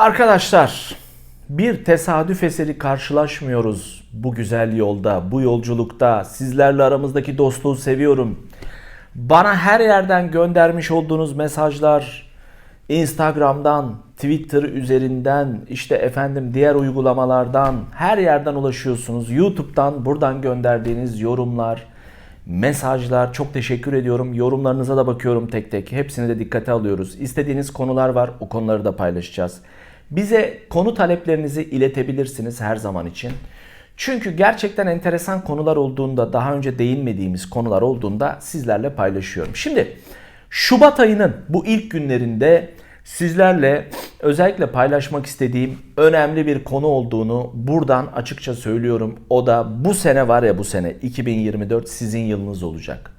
Arkadaşlar bir tesadüf eseri karşılaşmıyoruz bu güzel yolda, bu yolculukta. Sizlerle aramızdaki dostluğu seviyorum. Bana her yerden göndermiş olduğunuz mesajlar, Instagram'dan, Twitter üzerinden, işte efendim diğer uygulamalardan her yerden ulaşıyorsunuz. YouTube'dan buradan gönderdiğiniz yorumlar, mesajlar çok teşekkür ediyorum. Yorumlarınıza da bakıyorum tek tek. Hepsini de dikkate alıyoruz. İstediğiniz konular var. O konuları da paylaşacağız. Bize konu taleplerinizi iletebilirsiniz her zaman için. Çünkü gerçekten enteresan konular olduğunda, daha önce değinmediğimiz konular olduğunda sizlerle paylaşıyorum. Şimdi Şubat ayının bu ilk günlerinde sizlerle özellikle paylaşmak istediğim önemli bir konu olduğunu buradan açıkça söylüyorum. O da bu sene var ya bu sene 2024 sizin yılınız olacak.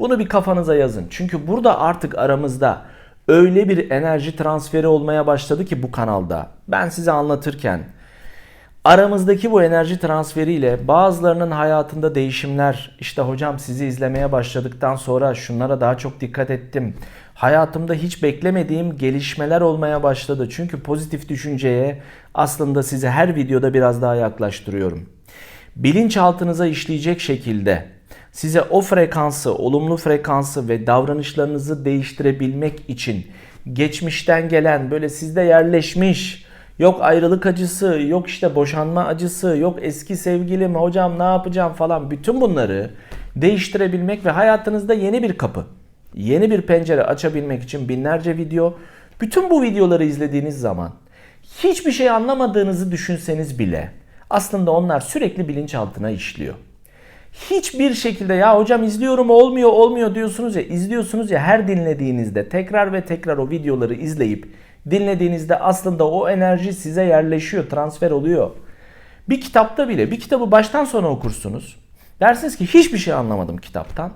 Bunu bir kafanıza yazın. Çünkü burada artık aramızda öyle bir enerji transferi olmaya başladı ki bu kanalda. Ben size anlatırken Aramızdaki bu enerji transferiyle bazılarının hayatında değişimler, işte hocam sizi izlemeye başladıktan sonra şunlara daha çok dikkat ettim. Hayatımda hiç beklemediğim gelişmeler olmaya başladı. Çünkü pozitif düşünceye aslında sizi her videoda biraz daha yaklaştırıyorum. Bilinçaltınıza işleyecek şekilde size o frekansı, olumlu frekansı ve davranışlarınızı değiştirebilmek için geçmişten gelen böyle sizde yerleşmiş Yok ayrılık acısı, yok işte boşanma acısı, yok eski sevgilim, hocam ne yapacağım falan. Bütün bunları değiştirebilmek ve hayatınızda yeni bir kapı, yeni bir pencere açabilmek için binlerce video. Bütün bu videoları izlediğiniz zaman hiçbir şey anlamadığınızı düşünseniz bile aslında onlar sürekli bilinçaltına işliyor. Hiçbir şekilde ya hocam izliyorum olmuyor olmuyor diyorsunuz ya izliyorsunuz ya her dinlediğinizde tekrar ve tekrar o videoları izleyip dinlediğinizde aslında o enerji size yerleşiyor, transfer oluyor. Bir kitapta bile bir kitabı baştan sona okursunuz. Dersiniz ki hiçbir şey anlamadım kitaptan.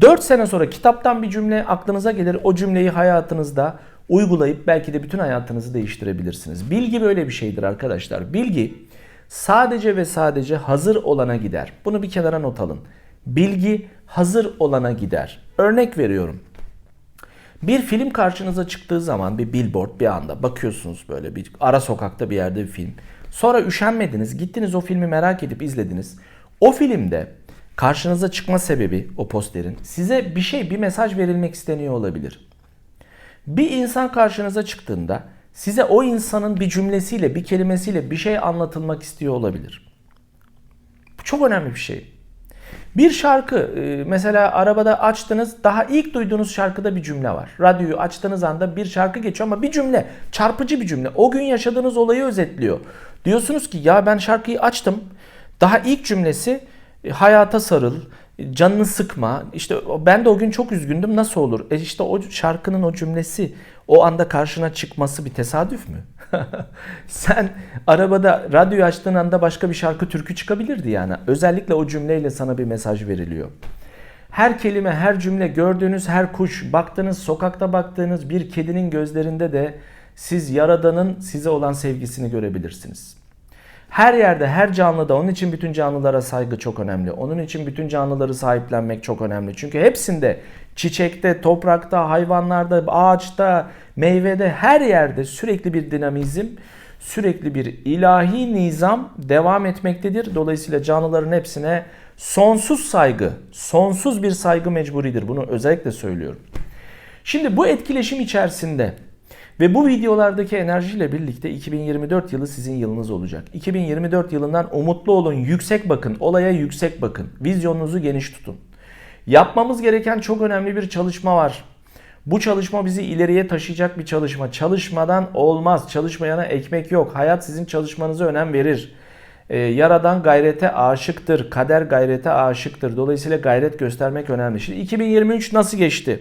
4 sene sonra kitaptan bir cümle aklınıza gelir. O cümleyi hayatınızda uygulayıp belki de bütün hayatınızı değiştirebilirsiniz. Bilgi böyle bir şeydir arkadaşlar. Bilgi sadece ve sadece hazır olana gider. Bunu bir kenara not alın. Bilgi hazır olana gider. Örnek veriyorum. Bir film karşınıza çıktığı zaman bir billboard bir anda bakıyorsunuz böyle bir ara sokakta bir yerde bir film. Sonra üşenmediniz, gittiniz o filmi merak edip izlediniz. O filmde karşınıza çıkma sebebi o posterin size bir şey, bir mesaj verilmek isteniyor olabilir. Bir insan karşınıza çıktığında size o insanın bir cümlesiyle, bir kelimesiyle bir şey anlatılmak istiyor olabilir. Bu çok önemli bir şey. Bir şarkı e, mesela arabada açtınız daha ilk duyduğunuz şarkıda bir cümle var. Radyoyu açtığınız anda bir şarkı geçiyor ama bir cümle çarpıcı bir cümle. O gün yaşadığınız olayı özetliyor. Diyorsunuz ki ya ben şarkıyı açtım. Daha ilk cümlesi e, hayata sarıl, canını sıkma. İşte ben de o gün çok üzgündüm nasıl olur? E işte o şarkının o cümlesi o anda karşına çıkması bir tesadüf mü? Sen arabada radyoyu açtığın anda başka bir şarkı türkü çıkabilirdi yani. Özellikle o cümleyle sana bir mesaj veriliyor. Her kelime, her cümle, gördüğünüz her kuş, baktığınız, sokakta baktığınız bir kedinin gözlerinde de siz Yaradan'ın size olan sevgisini görebilirsiniz. Her yerde, her canlıda, onun için bütün canlılara saygı çok önemli. Onun için bütün canlıları sahiplenmek çok önemli. Çünkü hepsinde çiçekte, toprakta, hayvanlarda, ağaçta, meyvede, her yerde sürekli bir dinamizm, sürekli bir ilahi nizam devam etmektedir. Dolayısıyla canlıların hepsine sonsuz saygı, sonsuz bir saygı mecburidir. Bunu özellikle söylüyorum. Şimdi bu etkileşim içerisinde ve bu videolardaki enerjiyle birlikte 2024 yılı sizin yılınız olacak. 2024 yılından umutlu olun, yüksek bakın, olaya yüksek bakın. Vizyonunuzu geniş tutun. Yapmamız gereken çok önemli bir çalışma var. Bu çalışma bizi ileriye taşıyacak bir çalışma. Çalışmadan olmaz. Çalışmayana ekmek yok. Hayat sizin çalışmanıza önem verir. Ee, yaradan gayrete aşıktır. Kader gayrete aşıktır. Dolayısıyla gayret göstermek önemli. Şimdi 2023 nasıl geçti?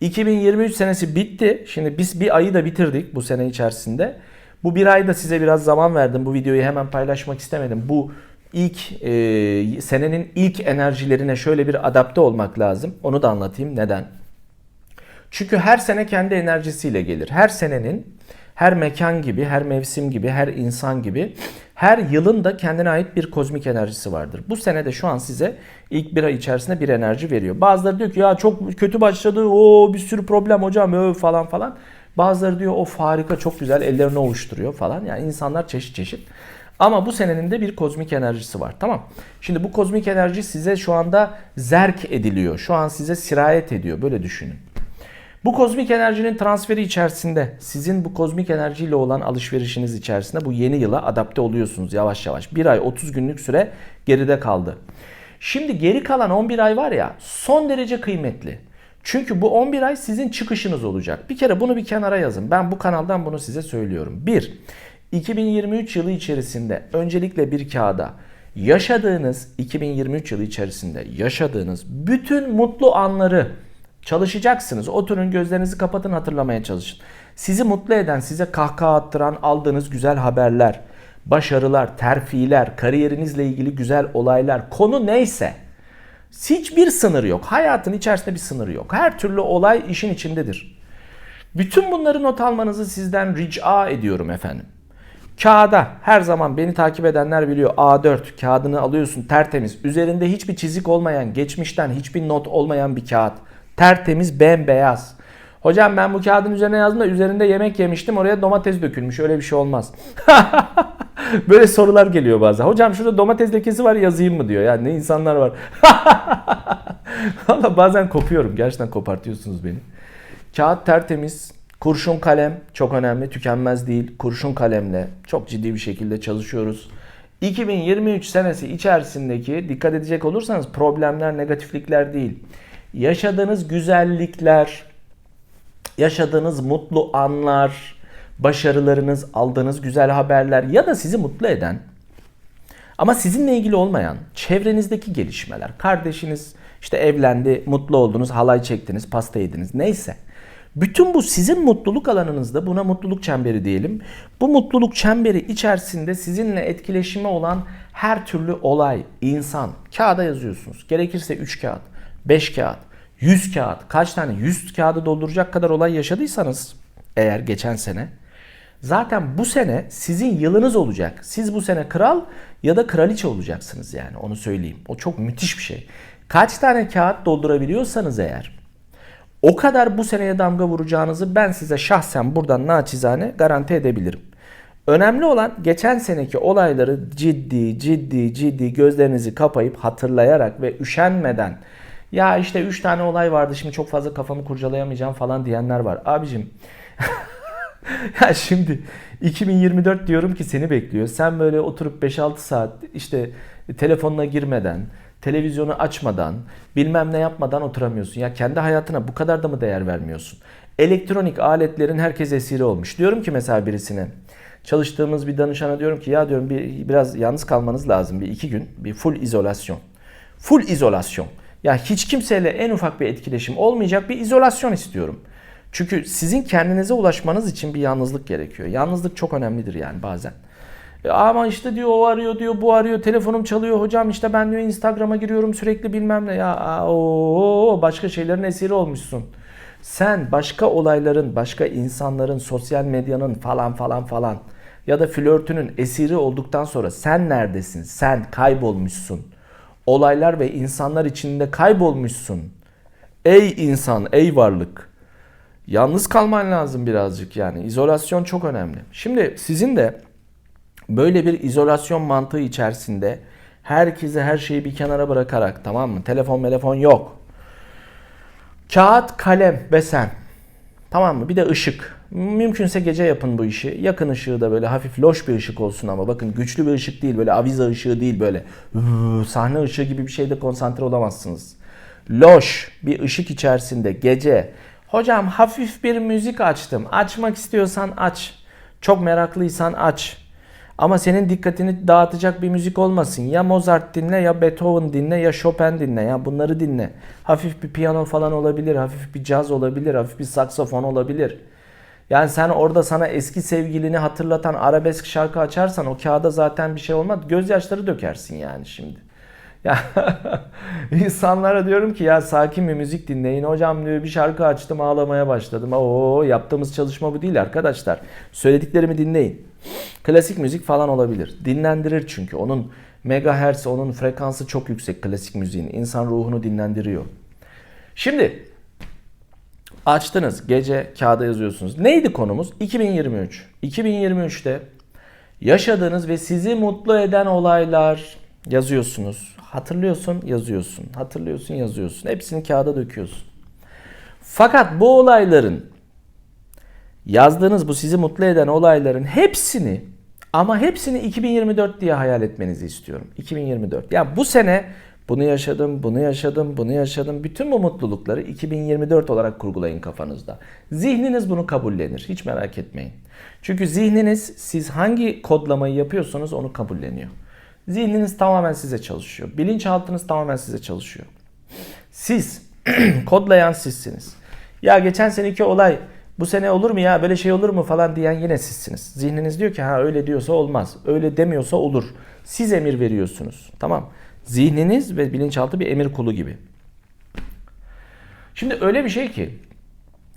2023 senesi bitti. Şimdi biz bir ayı da bitirdik bu sene içerisinde. Bu bir ayda size biraz zaman verdim. Bu videoyu hemen paylaşmak istemedim. Bu ilk e, senenin ilk enerjilerine şöyle bir adapte olmak lazım. Onu da anlatayım. Neden? Çünkü her sene kendi enerjisiyle gelir. Her senenin her mekan gibi, her mevsim gibi, her insan gibi her yılın da kendine ait bir kozmik enerjisi vardır. Bu sene de şu an size ilk bir ay içerisinde bir enerji veriyor. Bazıları diyor ki ya çok kötü başladı, o bir sürü problem hocam ö falan falan. Bazıları diyor o harika çok güzel ellerini ovuşturuyor falan. Yani insanlar çeşit çeşit. Ama bu senenin de bir kozmik enerjisi var. Tamam. Şimdi bu kozmik enerji size şu anda zerk ediliyor. Şu an size sirayet ediyor. Böyle düşünün. Bu kozmik enerjinin transferi içerisinde sizin bu kozmik enerjiyle olan alışverişiniz içerisinde bu yeni yıla adapte oluyorsunuz yavaş yavaş. Bir ay 30 günlük süre geride kaldı. Şimdi geri kalan 11 ay var ya son derece kıymetli. Çünkü bu 11 ay sizin çıkışınız olacak. Bir kere bunu bir kenara yazın. Ben bu kanaldan bunu size söylüyorum. 1. 2023 yılı içerisinde öncelikle bir kağıda yaşadığınız 2023 yılı içerisinde yaşadığınız bütün mutlu anları çalışacaksınız. Oturun gözlerinizi kapatın hatırlamaya çalışın. Sizi mutlu eden, size kahkaha attıran aldığınız güzel haberler, başarılar, terfiler, kariyerinizle ilgili güzel olaylar, konu neyse hiçbir sınır yok. Hayatın içerisinde bir sınır yok. Her türlü olay işin içindedir. Bütün bunları not almanızı sizden rica ediyorum efendim. Kağıda her zaman beni takip edenler biliyor A4 kağıdını alıyorsun tertemiz. Üzerinde hiçbir çizik olmayan, geçmişten hiçbir not olmayan bir kağıt. Tertemiz bembeyaz. Hocam ben bu kağıdın üzerine yazdım da üzerinde yemek yemiştim oraya domates dökülmüş öyle bir şey olmaz. Böyle sorular geliyor bazen. Hocam şurada domates lekesi var yazayım mı diyor. Yani ne insanlar var. Valla bazen kopuyorum. Gerçekten kopartıyorsunuz beni. Kağıt tertemiz. Kurşun kalem çok önemli. Tükenmez değil. Kurşun kalemle çok ciddi bir şekilde çalışıyoruz. 2023 senesi içerisindeki dikkat edecek olursanız problemler, negatiflikler değil. Yaşadığınız güzellikler, yaşadığınız mutlu anlar, başarılarınız, aldığınız güzel haberler ya da sizi mutlu eden ama sizinle ilgili olmayan çevrenizdeki gelişmeler. Kardeşiniz işte evlendi, mutlu oldunuz, halay çektiniz, pasta yediniz neyse. Bütün bu sizin mutluluk alanınızda buna mutluluk çemberi diyelim. Bu mutluluk çemberi içerisinde sizinle etkileşimi olan her türlü olay, insan kağıda yazıyorsunuz. Gerekirse 3 kağıt, 5 kağıt, 100 kağıt, kaç tane 100 kağıdı dolduracak kadar olay yaşadıysanız eğer geçen sene zaten bu sene sizin yılınız olacak. Siz bu sene kral ya da kraliçe olacaksınız yani onu söyleyeyim. O çok müthiş bir şey. Kaç tane kağıt doldurabiliyorsanız eğer o kadar bu seneye damga vuracağınızı ben size şahsen buradan naçizane garanti edebilirim. Önemli olan geçen seneki olayları ciddi ciddi ciddi gözlerinizi kapayıp hatırlayarak ve üşenmeden ya işte 3 tane olay vardı şimdi çok fazla kafamı kurcalayamayacağım falan diyenler var. Abicim ya şimdi 2024 diyorum ki seni bekliyor. Sen böyle oturup 5-6 saat işte telefonuna girmeden, televizyonu açmadan, bilmem ne yapmadan oturamıyorsun. Ya kendi hayatına bu kadar da mı değer vermiyorsun? Elektronik aletlerin herkes esiri olmuş. Diyorum ki mesela birisine, çalıştığımız bir danışana diyorum ki ya diyorum bir biraz yalnız kalmanız lazım bir iki gün, bir full izolasyon. Full izolasyon. Ya hiç kimseyle en ufak bir etkileşim olmayacak bir izolasyon istiyorum. Çünkü sizin kendinize ulaşmanız için bir yalnızlık gerekiyor. Yalnızlık çok önemlidir yani bazen. E ama işte diyor o arıyor diyor bu arıyor telefonum çalıyor hocam işte ben diyor Instagram'a giriyorum sürekli bilmem ne ya o başka şeylerin esiri olmuşsun. Sen başka olayların, başka insanların, sosyal medyanın falan falan falan ya da flörtünün esiri olduktan sonra sen neredesin? Sen kaybolmuşsun. Olaylar ve insanlar içinde kaybolmuşsun. Ey insan, ey varlık. Yalnız kalman lazım birazcık yani. İzolasyon çok önemli. Şimdi sizin de böyle bir izolasyon mantığı içerisinde herkese her şeyi bir kenara bırakarak tamam mı? Telefon telefon yok. Kağıt, kalem ve sen. Tamam mı? Bir de ışık. Mümkünse gece yapın bu işi. Yakın ışığı da böyle hafif loş bir ışık olsun ama bakın güçlü bir ışık değil. Böyle avize ışığı değil böyle. Sahne ışığı gibi bir şeyde konsantre olamazsınız. Loş bir ışık içerisinde gece. Hocam hafif bir müzik açtım. Açmak istiyorsan aç. Çok meraklıysan aç. Ama senin dikkatini dağıtacak bir müzik olmasın. Ya Mozart dinle ya Beethoven dinle ya Chopin dinle ya bunları dinle. Hafif bir piyano falan olabilir, hafif bir caz olabilir, hafif bir saksafon olabilir. Yani sen orada sana eski sevgilini hatırlatan arabesk şarkı açarsan o kağıda zaten bir şey olmaz. Gözyaşları dökersin yani şimdi. Ya insanlara diyorum ki ya sakin bir müzik dinleyin. Hocam diyor bir şarkı açtım ağlamaya başladım. Oo yaptığımız çalışma bu değil arkadaşlar. Söylediklerimi dinleyin. Klasik müzik falan olabilir. Dinlendirir çünkü. Onun megahertz, onun frekansı çok yüksek klasik müziğin. İnsan ruhunu dinlendiriyor. Şimdi Açtınız gece kağıda yazıyorsunuz. Neydi konumuz? 2023. 2023'te yaşadığınız ve sizi mutlu eden olaylar yazıyorsunuz. Hatırlıyorsun, yazıyorsun. Hatırlıyorsun, yazıyorsun. Hepsini kağıda döküyorsun. Fakat bu olayların yazdığınız bu sizi mutlu eden olayların hepsini ama hepsini 2024 diye hayal etmenizi istiyorum. 2024. Ya bu sene bunu yaşadım, bunu yaşadım, bunu yaşadım. Bütün bu mutlulukları 2024 olarak kurgulayın kafanızda. Zihniniz bunu kabullenir. Hiç merak etmeyin. Çünkü zihniniz siz hangi kodlamayı yapıyorsanız onu kabulleniyor. Zihniniz tamamen size çalışıyor. Bilinçaltınız tamamen size çalışıyor. Siz kodlayan sizsiniz. Ya geçen seneki olay bu sene olur mu ya böyle şey olur mu falan diyen yine sizsiniz. Zihniniz diyor ki ha öyle diyorsa olmaz. Öyle demiyorsa olur. Siz emir veriyorsunuz. Tamam. Zihniniz ve bilinçaltı bir emir kulu gibi. Şimdi öyle bir şey ki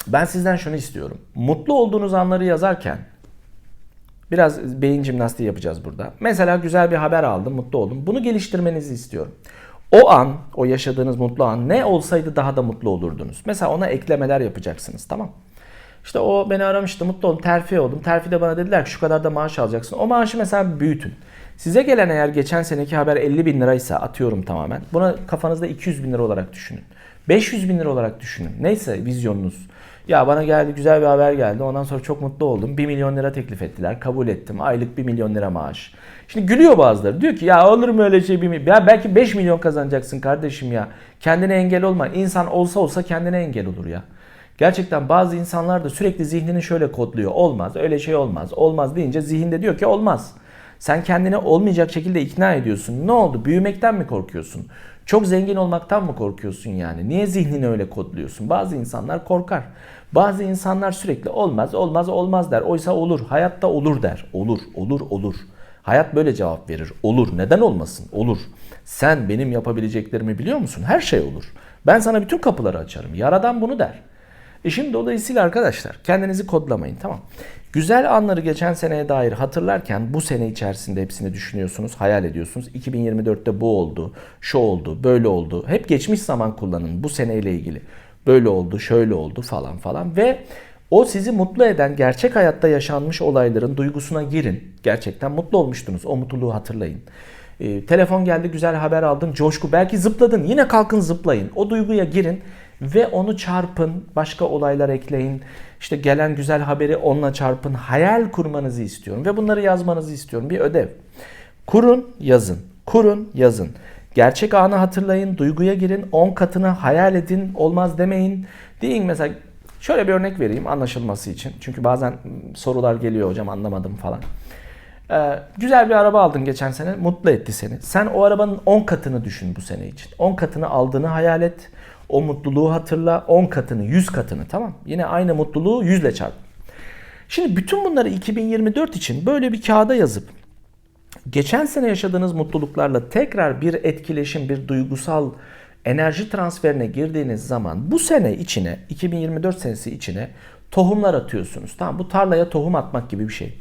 ben sizden şunu istiyorum. Mutlu olduğunuz anları yazarken biraz beyin jimnastiği yapacağız burada. Mesela güzel bir haber aldım, mutlu oldum. Bunu geliştirmenizi istiyorum. O an, o yaşadığınız mutlu an ne olsaydı daha da mutlu olurdunuz. Mesela ona eklemeler yapacaksınız, tamam İşte o beni aramıştı, mutlu oldum, terfi oldum. Terfi de bana dediler ki şu kadar da maaş alacaksın. O maaşı mesela büyütün. Size gelen eğer geçen seneki haber 50 bin liraysa atıyorum tamamen. Buna kafanızda 200 bin lira olarak düşünün. 500 bin lira olarak düşünün. Neyse vizyonunuz. Ya bana geldi güzel bir haber geldi. Ondan sonra çok mutlu oldum. 1 milyon lira teklif ettiler. Kabul ettim. Aylık 1 milyon lira maaş. Şimdi gülüyor bazıları. Diyor ki ya olur mu öyle şey? Bir milyon? Ya belki 5 milyon kazanacaksın kardeşim ya. Kendine engel olma. İnsan olsa olsa kendine engel olur ya. Gerçekten bazı insanlar da sürekli zihnini şöyle kodluyor. Olmaz, öyle şey olmaz. Olmaz deyince zihinde diyor ki olmaz. Sen kendini olmayacak şekilde ikna ediyorsun. Ne oldu? Büyümekten mi korkuyorsun? Çok zengin olmaktan mı korkuyorsun yani? Niye zihnini öyle kodluyorsun? Bazı insanlar korkar. Bazı insanlar sürekli olmaz, olmaz, olmaz der. Oysa olur, hayatta olur der. Olur, olur, olur. Hayat böyle cevap verir. Olur. Neden olmasın? Olur. Sen benim yapabileceklerimi biliyor musun? Her şey olur. Ben sana bütün kapıları açarım. Yaradan bunu der. E şimdi dolayısıyla arkadaşlar kendinizi kodlamayın tamam. Güzel anları geçen seneye dair hatırlarken bu sene içerisinde hepsini düşünüyorsunuz, hayal ediyorsunuz. 2024'te bu oldu, şu oldu, böyle oldu. Hep geçmiş zaman kullanın bu seneyle ilgili. Böyle oldu, şöyle oldu falan falan ve o sizi mutlu eden gerçek hayatta yaşanmış olayların duygusuna girin. Gerçekten mutlu olmuştunuz. O mutluluğu hatırlayın. E, telefon geldi, güzel haber aldın, coşku. Belki zıpladın. Yine kalkın zıplayın. O duyguya girin ve onu çarpın, başka olaylar ekleyin. İşte gelen güzel haberi onunla çarpın. Hayal kurmanızı istiyorum ve bunları yazmanızı istiyorum. Bir ödev. Kurun, yazın. Kurun, yazın. Gerçek anı hatırlayın, duyguya girin, 10 katını hayal edin, olmaz demeyin. Deyin mesela şöyle bir örnek vereyim anlaşılması için. Çünkü bazen sorular geliyor hocam anlamadım falan. Ee, güzel bir araba aldın geçen sene, mutlu etti seni. Sen o arabanın 10 katını düşün bu sene için. 10 katını aldığını hayal et. O mutluluğu hatırla. 10 katını, 100 katını tamam. Yine aynı mutluluğu 100 ile çarp. Şimdi bütün bunları 2024 için böyle bir kağıda yazıp geçen sene yaşadığınız mutluluklarla tekrar bir etkileşim, bir duygusal enerji transferine girdiğiniz zaman bu sene içine, 2024 senesi içine tohumlar atıyorsunuz. Tamam bu tarlaya tohum atmak gibi bir şey.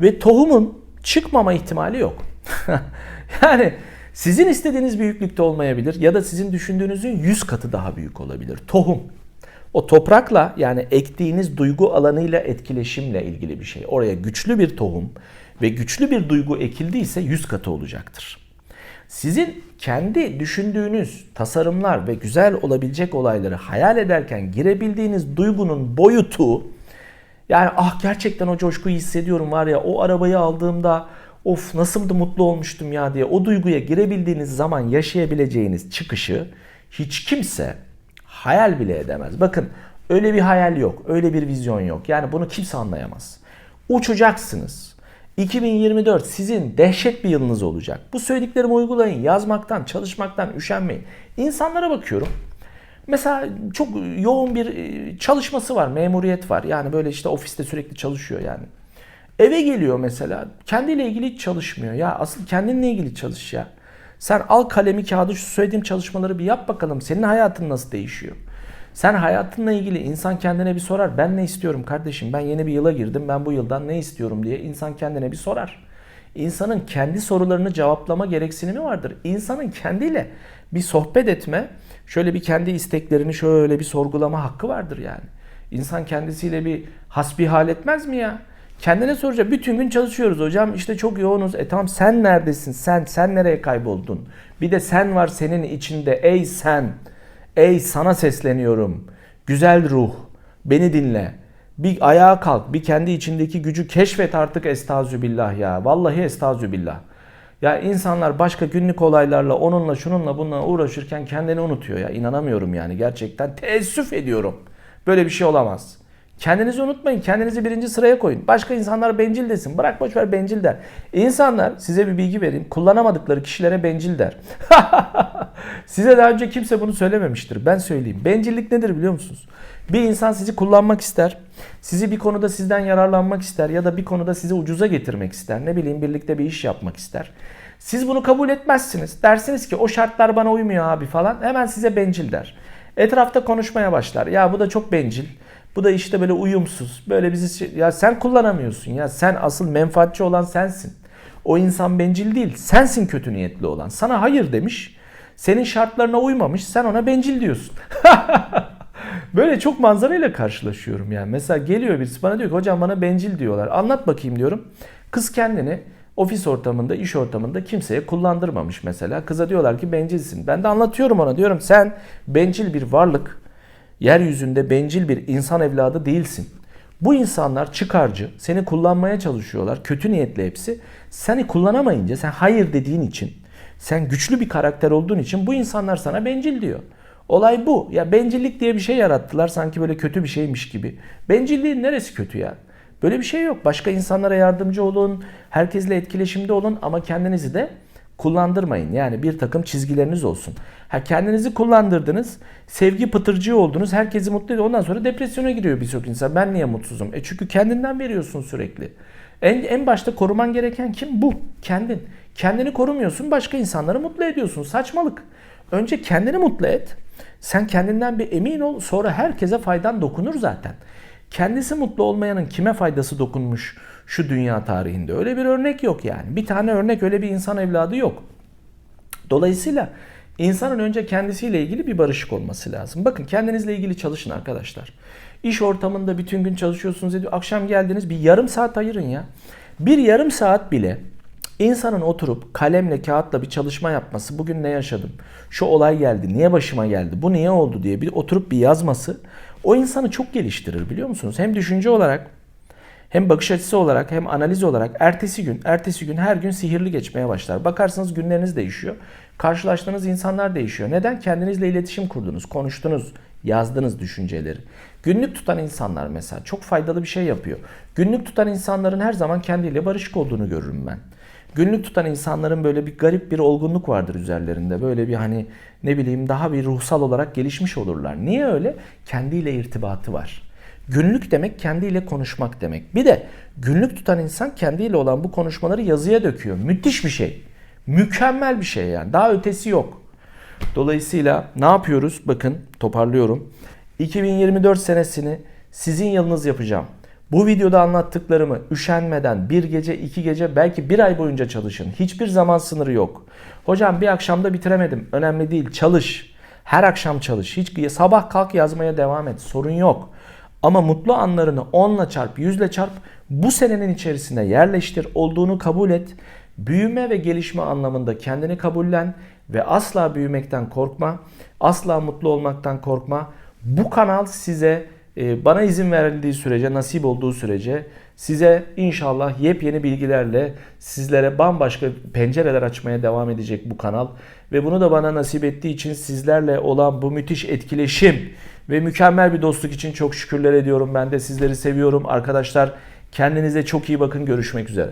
Ve tohumun çıkmama ihtimali yok. yani sizin istediğiniz büyüklükte olmayabilir ya da sizin düşündüğünüzün 100 katı daha büyük olabilir. Tohum. O toprakla yani ektiğiniz duygu alanıyla etkileşimle ilgili bir şey. Oraya güçlü bir tohum ve güçlü bir duygu ekildiyse 100 katı olacaktır. Sizin kendi düşündüğünüz tasarımlar ve güzel olabilecek olayları hayal ederken girebildiğiniz duygunun boyutu yani ah gerçekten o coşkuyu hissediyorum var ya o arabayı aldığımda of nasıl da mutlu olmuştum ya diye o duyguya girebildiğiniz zaman yaşayabileceğiniz çıkışı hiç kimse hayal bile edemez. Bakın öyle bir hayal yok, öyle bir vizyon yok. Yani bunu kimse anlayamaz. Uçacaksınız. 2024 sizin dehşet bir yılınız olacak. Bu söylediklerimi uygulayın. Yazmaktan, çalışmaktan üşenmeyin. İnsanlara bakıyorum. Mesela çok yoğun bir e, çalışması var, memuriyet var. Yani böyle işte ofiste sürekli çalışıyor yani. Eve geliyor mesela. Kendiyle ilgili hiç çalışmıyor. Ya asıl kendinle ilgili çalış ya. Sen al kalemi kağıdı şu söylediğim çalışmaları bir yap bakalım. Senin hayatın nasıl değişiyor? Sen hayatınla ilgili insan kendine bir sorar. Ben ne istiyorum kardeşim? Ben yeni bir yıla girdim. Ben bu yıldan ne istiyorum diye insan kendine bir sorar. İnsanın kendi sorularını cevaplama gereksinimi vardır. İnsanın kendiyle bir sohbet etme, şöyle bir kendi isteklerini şöyle bir sorgulama hakkı vardır yani. İnsan kendisiyle bir hasbihal etmez mi ya? Kendine soracak. Bütün gün çalışıyoruz hocam. İşte çok yoğunuz. E tamam sen neredesin? Sen sen nereye kayboldun? Bir de sen var senin içinde. Ey sen. Ey sana sesleniyorum. Güzel ruh. Beni dinle. Bir ayağa kalk. Bir kendi içindeki gücü keşfet artık estağfirullah ya. Vallahi estağfirullah. Ya insanlar başka günlük olaylarla onunla şununla bununla uğraşırken kendini unutuyor ya. İnanamıyorum yani gerçekten. Teessüf ediyorum. Böyle bir şey olamaz. Kendinizi unutmayın. Kendinizi birinci sıraya koyun. Başka insanlar bencil desin. Bırak boşver bencil der. İnsanlar size bir bilgi vereyim. Kullanamadıkları kişilere bencil der. size daha önce kimse bunu söylememiştir. Ben söyleyeyim. Bencillik nedir biliyor musunuz? Bir insan sizi kullanmak ister. Sizi bir konuda sizden yararlanmak ister ya da bir konuda sizi ucuza getirmek ister. Ne bileyim birlikte bir iş yapmak ister. Siz bunu kabul etmezsiniz. Dersiniz ki o şartlar bana uymuyor abi falan. Hemen size bencil der. Etrafta konuşmaya başlar. Ya bu da çok bencil. Bu da işte böyle uyumsuz. Böyle bizi ya sen kullanamıyorsun ya. Sen asıl menfaatçi olan sensin. O insan bencil değil. Sensin kötü niyetli olan. Sana hayır demiş. Senin şartlarına uymamış. Sen ona bencil diyorsun. Böyle çok manzarayla karşılaşıyorum yani. Mesela geliyor birisi bana diyor ki hocam bana bencil diyorlar. Anlat bakayım diyorum. Kız kendini ofis ortamında, iş ortamında kimseye kullandırmamış mesela. Kıza diyorlar ki bencilsin. Ben de anlatıyorum ona diyorum sen bencil bir varlık, yeryüzünde bencil bir insan evladı değilsin. Bu insanlar çıkarcı, seni kullanmaya çalışıyorlar. Kötü niyetli hepsi. Seni kullanamayınca, sen hayır dediğin için, sen güçlü bir karakter olduğun için bu insanlar sana bencil diyor. Olay bu. Ya bencillik diye bir şey yarattılar sanki böyle kötü bir şeymiş gibi. Bencilliğin neresi kötü ya? Böyle bir şey yok. Başka insanlara yardımcı olun, herkesle etkileşimde olun ama kendinizi de kullandırmayın. Yani bir takım çizgileriniz olsun. Ha kendinizi kullandırdınız, sevgi pıtırcığı oldunuz, herkesi mutlu ediyor. Ondan sonra depresyona giriyor birçok insan. Ben niye mutsuzum? E çünkü kendinden veriyorsun sürekli. En, en başta koruman gereken kim? Bu. Kendin. Kendini korumuyorsun, başka insanları mutlu ediyorsun. Saçmalık. Önce kendini mutlu et. Sen kendinden bir emin ol. Sonra herkese faydan dokunur zaten. Kendisi mutlu olmayanın kime faydası dokunmuş şu dünya tarihinde? Öyle bir örnek yok yani. Bir tane örnek öyle bir insan evladı yok. Dolayısıyla insanın önce kendisiyle ilgili bir barışık olması lazım. Bakın kendinizle ilgili çalışın arkadaşlar. İş ortamında bütün gün çalışıyorsunuz ediyor. Akşam geldiniz bir yarım saat ayırın ya. Bir yarım saat bile insanın oturup kalemle kağıtla bir çalışma yapması. Bugün ne yaşadım? Şu olay geldi. Niye başıma geldi? Bu niye oldu diye bir oturup bir yazması o insanı çok geliştirir biliyor musunuz? Hem düşünce olarak hem bakış açısı olarak hem analiz olarak ertesi gün ertesi gün her gün sihirli geçmeye başlar. Bakarsınız günleriniz değişiyor. Karşılaştığınız insanlar değişiyor. Neden? Kendinizle iletişim kurdunuz, konuştunuz, yazdınız düşünceleri. Günlük tutan insanlar mesela çok faydalı bir şey yapıyor. Günlük tutan insanların her zaman kendiyle barışık olduğunu görürüm ben. Günlük tutan insanların böyle bir garip bir olgunluk vardır üzerlerinde. Böyle bir hani ne bileyim daha bir ruhsal olarak gelişmiş olurlar. Niye öyle? Kendiyle irtibatı var. Günlük demek kendiyle konuşmak demek. Bir de günlük tutan insan kendiyle olan bu konuşmaları yazıya döküyor. Müthiş bir şey. Mükemmel bir şey yani. Daha ötesi yok. Dolayısıyla ne yapıyoruz? Bakın toparlıyorum. 2024 senesini sizin yılınız yapacağım. Bu videoda anlattıklarımı üşenmeden bir gece, iki gece, belki bir ay boyunca çalışın. Hiçbir zaman sınırı yok. Hocam bir akşamda bitiremedim. Önemli değil. Çalış. Her akşam çalış. Hiç sabah kalk yazmaya devam et. Sorun yok. Ama mutlu anlarını 10'la çarp, 100'le çarp. Bu senenin içerisinde yerleştir. Olduğunu kabul et. Büyüme ve gelişme anlamında kendini kabullen ve asla büyümekten korkma. Asla mutlu olmaktan korkma. Bu kanal size ee, bana izin verildiği sürece, nasip olduğu sürece size inşallah yepyeni bilgilerle sizlere bambaşka pencereler açmaya devam edecek bu kanal. Ve bunu da bana nasip ettiği için sizlerle olan bu müthiş etkileşim ve mükemmel bir dostluk için çok şükürler ediyorum. Ben de sizleri seviyorum. Arkadaşlar kendinize çok iyi bakın. Görüşmek üzere.